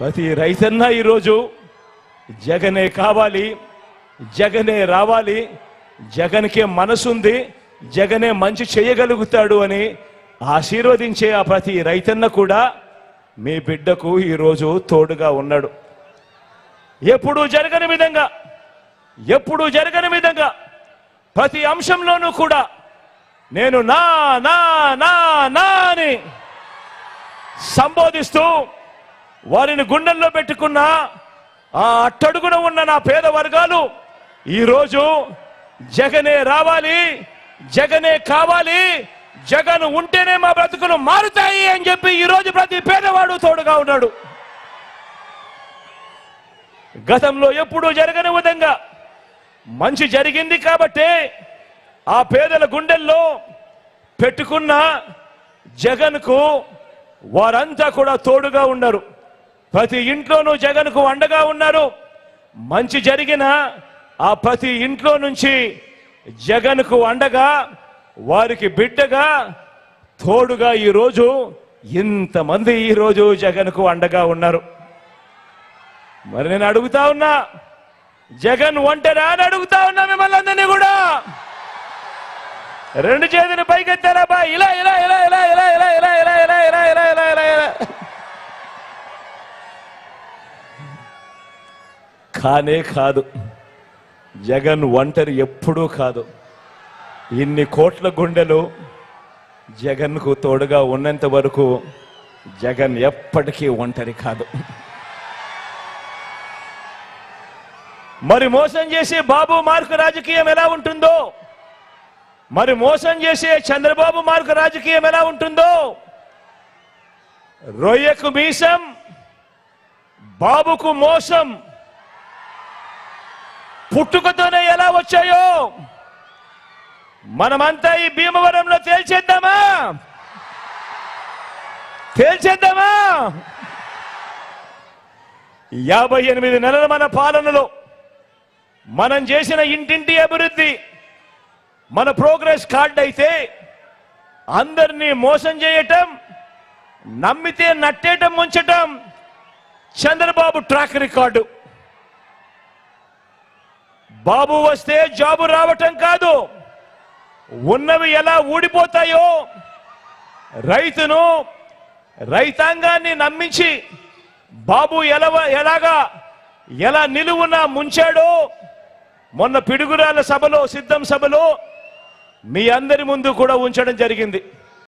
ప్రతి రైతన్న ఈరోజు జగనే కావాలి జగనే రావాలి జగన్కే మనసుంది జగనే మంచి చేయగలుగుతాడు అని ఆశీర్వదించే ఆ ప్రతి రైతన్న కూడా మీ బిడ్డకు ఈరోజు తోడుగా ఉన్నాడు. ఎప్పుడూ జరగని విధంగా ఎప్పుడూ జరగని విధంగా ప్రతి అంశంలోనూ కూడా నేను నా నా నా నా అని సంబోధిస్తూ వారిని గుండెల్లో పెట్టుకున్న ఆ అట్టడుగున ఉన్న నా పేద వర్గాలు ఈరోజు జగనే రావాలి జగనే కావాలి జగన్ ఉంటేనే మా బ్రతుకులు మారుతాయి అని చెప్పి ఈరోజు ప్రతి పేదవాడు తోడుగా ఉన్నాడు. గతంలో ఎప్పుడూ జరగని విధంగా మంచి జరిగింది కాబట్టే ఆ పేదల గుండెల్లో పెట్టుకున్న జగన్కు వారంతా కూడా తోడుగా ఉన్నారు. ప్రతి ఇంట్లోనూ జగన్కు అండగా ఉన్నారు మంచి జరిగిన ఆ ప్రతి ఇంట్లో నుంచి జగన్కు అండగా వారికి బిడ్డగా తోడుగా ఈరోజు ఇంతమంది ఈరోజు జగన్కు అండగా ఉన్నారు మరి నేను అడుగుతా ఉన్నా జగన్ ఒంటరా అని అడుగుతా ఉన్నా మిమ్మల్ని అందరినీ కూడా రెండు చేతులు పైకెత్తారా బా ఇలా ఇలా ఇలా ఇలా ఇలా ఇలా ఇలా ఇలా ఇలా ఇలా ఇలా ఇలా ఇలా ఇలా కానే కాదు. జగన్ ఒంటరి ఎప్పుడూ కాదు. ఇన్ని కోట్ల గుండెలు జగన్కు తోడుగా ఉన్నంత వరకు జగన్ ఎప్పటికీ ఒంటరి కాదు. మరి మోసం చేసే బాబు మార్కు రాజకీయం ఎలా ఉంటుందో? మరి మోసం చేసే చంద్రబాబు మార్కు రాజకీయం ఎలా ఉంటుందో? రొయ్యకు మీసం బాబుకు మోసం పుట్టుకతోనే ఎలా వచ్చాయో? మనమంతా ఈ భీమవరంలో తేల్చేద్దామా? తేల్చేద్దామా? యాభై ఎనిమిది నెలల మన పాలనలో మనం చేసిన ఇంటింటి అభివృద్ధి మన ప్రోగ్రెస్ కార్డ్ అయితే అందరినీ మోసం చేయటం నమ్మితే నట్టేయటం ముంచటం చంద్రబాబు ట్రాక్ రికార్డు. బాబు వస్తే జాబు రావటం కాదు. ఉన్నవి ఎలా ఊడిపోతాయో రైతును రైతాంగాన్ని నమ్మించి బాబు ఎలా ఎలాగా ఎలా నిలువున ముంచాడో మొన్న పిడుగురాల సభలో సిద్ధం సభలో మీ అందరి ముందు కూడా ఉంచడం జరిగింది.